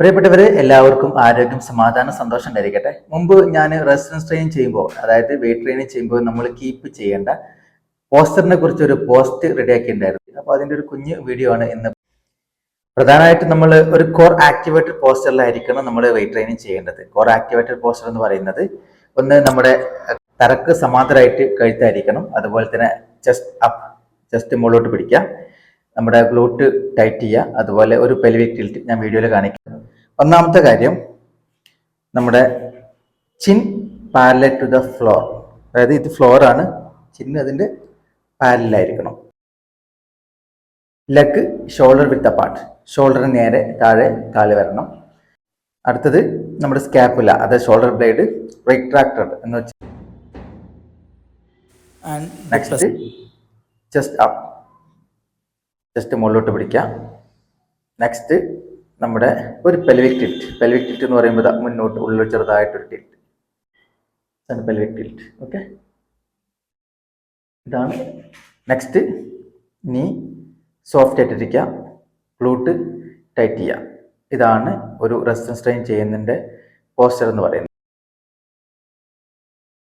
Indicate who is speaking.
Speaker 1: പ്രിയപ്പെട്ടവരെ എല്ലാവർക്കും ആരോഗ്യം സമാധാനം സന്തോഷം ഉണ്ടായിരിക്കട്ടെ മുമ്പ് ഞാൻ റെസിഡൻസ് ട്രെയിൻ ചെയ്യുമ്പോൾ അതായത് വെയിറ്റ് ട്രെയിനിങ് ചെയ്യുമ്പോൾ നമ്മൾ കീപ്പ് ചെയ്യേണ്ട പോസ്റ്ററിനെ കുറിച്ച് ഒരു പോസ്റ്റ് റെഡിയാക്കി ഉണ്ടായിരുന്നു അപ്പോൾ അതിന്റെ ഒരു കുഞ്ഞ് വീഡിയോ ആണ് ഇന്ന്. പ്രധാനമായിട്ടും നമ്മൾ ഒരു കോർ ആക്ടിവേറ്റഡ് പോസ്റ്ററിലായിരിക്കണം നമ്മൾ വെയിറ്റ് ട്രെയിനിങ് ചെയ്യേണ്ടത്. കോർ ആക്ടിവേറ്റഡ് പോസ്റ്റർ എന്ന് പറയുന്നത് ഒന്ന് നമ്മുടെ തറക്ക് സമാന്തരമായിട്ട് കഴുത്തായിരിക്കണം. അതുപോലെ തന്നെ ചെസ്റ്റ് അപ്പ് ചെസ്റ്റ് മുകളിലോട്ട് പിടിക്കുക. നമ്മുടെ ഗ്ലൂട്ട് ടൈറ്റ് ചെയ്യുക. അതുപോലെ ഒരു പെൽവിക് ടിൽറ്റ് ഞാൻ വീഡിയോയിൽ കാണിക്കാം. ഒന്നാമത്തെ കാര്യം നമ്മുടെ chin parallel to the floor. അതായത് ഇത് ഫ്ലോറാണ് ആണ്. ചിൻ അതിന്റെ പാരലായിരിക്കണം ലെഗ് ഷോൾഡർ വിത്ത് അപ്പാർട്ട് ഷോൾഡറിന് നേരെ താഴെ കാൽ വരണം. അടുത്തത് നമ്മുടെ സ്കാപ്പുല അതായത് ഷോൾഡർ ബ്ലേഡ് റിട്രാക്ടഡ് എന്ന് വെച്ചാൽ നെക്സ്റ്റ് ചെസ്റ്റ് അപ്പ് ജസ്റ്റ് മുകളിലോട്ട് പിടിക്കുക. നെക്സ്റ്റ് നമ്മുടെ ഒരു പെൽവിക് ടിൽറ്റ് പെൽവിക് ടിൽറ്റ് എന്ന് പറയുമ്പോൾ മുന്നോട്ട് ഉള്ളിൽ ചെറുതായിട്ടൊരു ടിൽറ്റ് പെൽവിക് ടിൽറ്റ് ഓക്കെ ഇതാണ് നെക്സ്റ്റ് നീ സോഫ്റ്റ് ആയിട്ടിരിക്കുക ഗ്ലൂട്ട് ടൈറ്റ് ചെയ്യുക. ഇതാണ് ഒരു റെസിസ്റ്റൻസ് ട്രെയിൻ ചെയ്യുന്നതിന്റെ പോസ്റ്റർ എന്ന് പറയുന്നത്.